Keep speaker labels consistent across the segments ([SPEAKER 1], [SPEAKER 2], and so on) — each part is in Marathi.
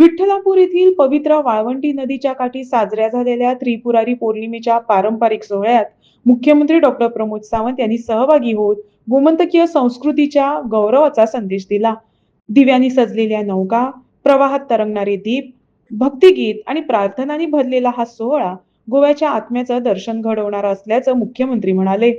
[SPEAKER 1] विठ्ठलापूर येथील पवित्र वाळवंटी नदीच्या काठी साजऱ्या झालेल्या त्रिपुरारी पौर्णिमेच्या पारंपरिक सोहळ्यात मुख्यमंत्री डॉक्टर प्रमोद सावंत यांनी सहभागी होत गोमंतकीय संस्कृतीच्या गौरवाचा संदेश दिला. दिव्यांनी सजलेल्या नौका प्रवाहात तरंगणारे दीप भक्तिगीत आणि प्रार्थनांनी भरलेला हा सोहळा गोव्याच्या आत्म्याचं दर्शन घडवणारा असल्याचं मुख्यमंत्री म्हणाले.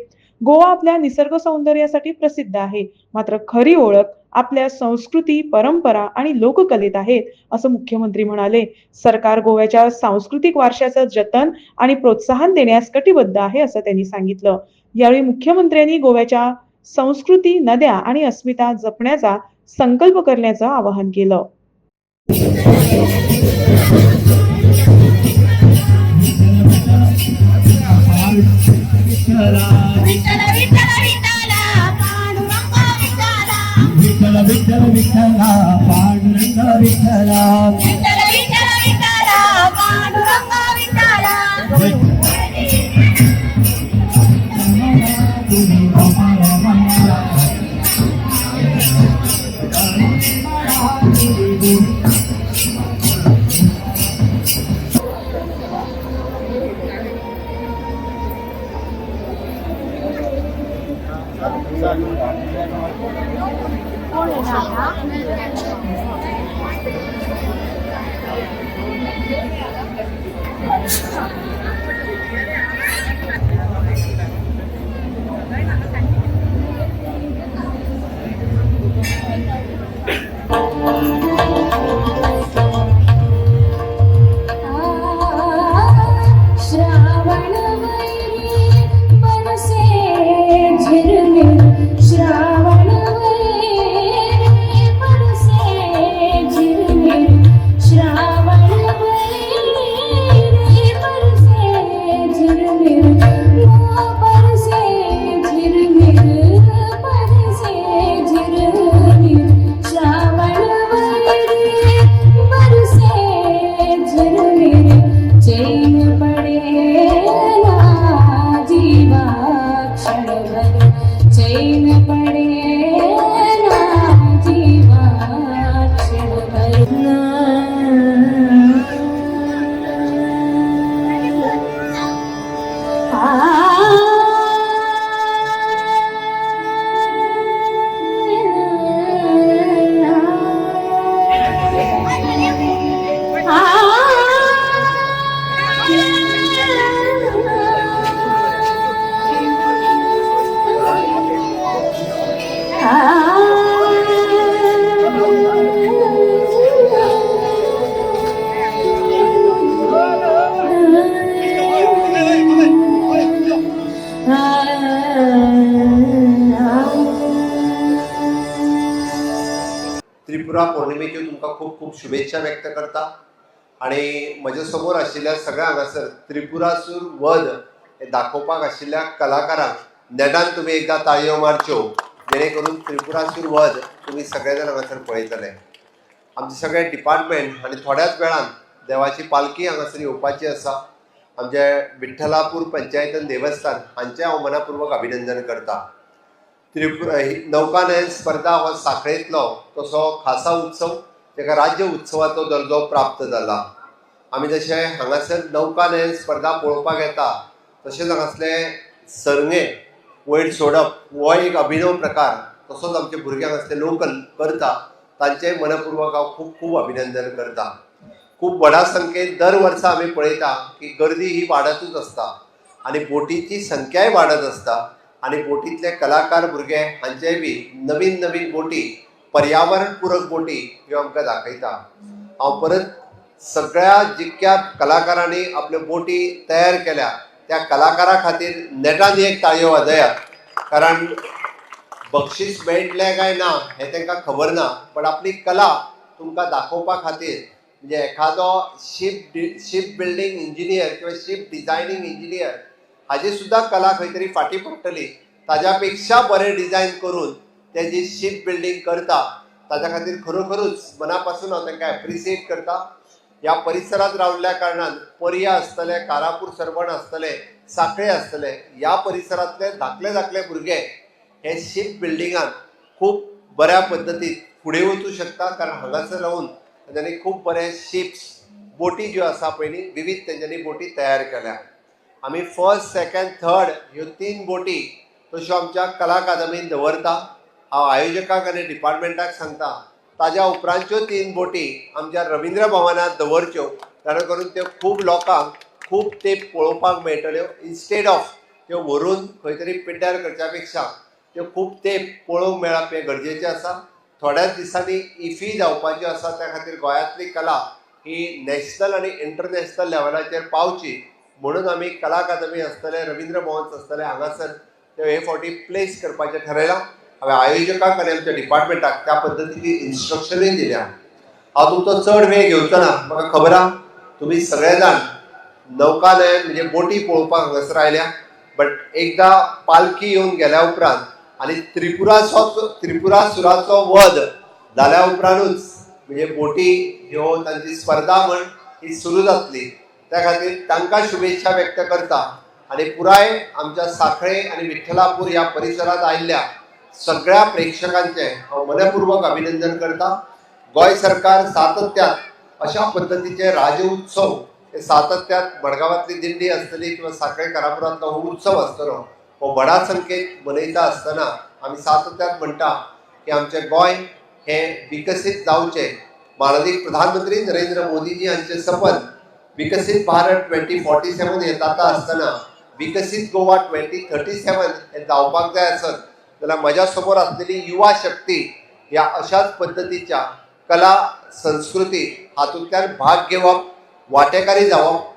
[SPEAKER 1] गोवा आपल्या निसर्ग सौंदर्यासाठी प्रसिद्ध आहे. मात्र खरी ओळख आपल्या संस्कृती परंपरा आणि लोककलेत आहेत असं मुख्यमंत्री म्हणाले. सरकार गोव्याच्या सांस्कृतिक वारशाचं जतन आणि प्रोत्साहन देण्यास कटिबद्ध आहे असं त्यांनी सांगितलं. यावेळी मुख्यमंत्र्यांनी गोव्याच्या संस्कृती नद्या आणि अस्मिता जपण्याचा संकल्प करण्याचं आवाहन केलं.
[SPEAKER 2] விட்டல விட்டலா பாடுங்க விட்டலா
[SPEAKER 3] त्रिपुरा पौर्णिमेच्यो तुमकां खूब खूब शुभेच्छा व्यक्त करता. आणि म्हज्या समोर आशिल्ल्या सगळ्या हांगासर त्रिपुरासूर वध हे दाखोवपाक आशिल्ल्या कलाकारांक नेटान तुमी एकदां ताळयो मारच्यो. जेणे करून त्रिपुरासूर वध तुमी सगळे जाण हांगासर पळयतले. आमचे सगळे डिपार्टमेंट आनी थोड्याच वेळान देवाची पालखी हांगासर येवपाची आसा. आमचे विठ्ठलापूर पंचायतन देवस्थान हांचे हांव मनापूर्वक अभिनंदन करता. त्रिपुरा नौकानयन स्पर्धा हो साखळेंतलो तसो खासा उत्सव तेका राज्य उत्सवाचो दर्जो प्राप्त जाला आमी जशें हांगासर नौकानयन स्पर्धा पळोवपाक येता तशेंच हांगासले सरंगे वयर सोडप हो एक अभिनव प्रकार तसोच आमच्या भुरग्यांक हांगासले लोकल करता तांचे मनपूर्वक हांव खूब खूब अभिनंदन करता. खूब व्हडा संख्येन दर वर्सा आमी पळयता की गर्दी ही वाडतूच आसता आनी बोटीची संख्याय वाडत आसता आनी बोटींतले कलाकार भुरगे हांचेय बी नवीन नवीन बोटी पर्यावरण पूरक बोटी ह्यो आमकां दाखयता. हांव परत सगळ्या जितक्या कलाकारांनी आपल्यो बोटी तयार केल्या त्या कलाकारा खातीर नेटान एक ताळयो वाजयात कारण बक्षीस मेळटलें काय ना हें तांकां खबर ना पण आपली कला तुमकां दाखोवपा खातीर म्हणजे एखादो शिप शिप बिल्डींग इंजिनियर किंवा शिप डिझायनींग इंजिनियर हाजी सुद्दां कला खंय तरी फाटी पडटली ताज्या पेक्षा बरें डिझायन करून ते शीप शिप बिल्डींग करता. ताज्या खातीर खरोखरूच मना पासून हांव तांकां एप्रिसिएट करता? ह्या परिसरांत रावल्ल्या कारणान पर्या आसतले कारापूर सरवण आसतले साखळे आसतले ह्या परिसरांतले धाकले धाकले भुरगे हे शिप बिल्डिंगान खूब बऱ्या पद्दतीन फुडें वचूं शकता कारण हांगासर रावून तांच्यांनी खूब बरे शिप्स बोटी ज्यो आसा पयली विविध तेंच्यांनी बोटी तयार केल्या. आमी फर्स्ट सेकंड थर्ड ह्यो तीन बोटी तश्यो आमच्या कला अकादमीन दवरता. हांव आयोजकांक आनी डिपार्टमेंटाक सांगता ताज्या उपरांतच्यो तीन बोटी आमच्या रविंद्र भवनांत दवरच्यो. जाणे करून त्यो खूब लोकांक खूब ते पळोवपाक मेळटल्यो. इन्स्टेड ऑफ त्यो व्हरून खंय तरी पिड्ड्यार करच्या पेक्षा त्यो खूब ते पळोवंक मेळप हें गरजेचें आसा. थोड्याच दिसांनी इफी जावपाच्यो आसा त्या खातीर गोंयांतली कला ही नॅशनल आनी इंटरनॅशनल लेवलाचेर पावची. म्हणून आमी कला अकादमी आसतले रविंद्र भवन आसतले हांगासर त्यो हे फावटी प्लेस करपाचें थारायलां हांवें आयोजकाक आनी आमच्या डिपार्टमेंटाक त्या पद्दतीची इन्स्ट्रक्शनूय दिल्या. हांव तुमचो चड वेळ घेवचो ना. म्हाका खबर आहा तुमी सगळे जाण नौकानयन म्हणजे बोटी पळोवपाक हांगासर आयल्या बट एकदां पालखी येवन गेल्या उपरांत आनी त्रिपुराचो त्रिपुरासुराचो वध जाल्या उपरांतूच म्हणजे बोटी ह्यो तांची स्पर्धा म्हण ही सुरू जातली. त्या खातीर तांकां शुभेच्छा व्यक्त करता आनी पुराय आमच्या सांखळे आनी विठ्ठलापूर ह्या परिसरात आयिल्ल्या सगळ्या प्रेक्षकांचे हांव मनपूर्वक अभिनंदन करता. गोंय सरकार सातत्यान अशा पद्दतीचे राज उत्सव हे सातत्यात मडगांवांतली दिंडी आसतली किंवा सांखळे कारापुरांतलो हो उत्सव आसतलो हो व्हडा संख्येत मनयता आसतना आमी सातत्यात म्हणटा की आमचें गोंय हें विकसीत जावचें माननीय प्रधानमंत्री नरेंद्र मोदीजी हांचे सपन विकसीत भारत ट्वेंटी फोर्टी सेवन हें जाता आसतना विकसीत गोवा ट्वेंटी थर्टी सेवन हे जावपाक जाय आसत जाल्यार म्हज्या समोर आसलेली युवा शक्ती ह्या अशाच पद्दतीच्या कला संस्कृती हातूंतल्यान भाग घेवप वांटेकारी जावप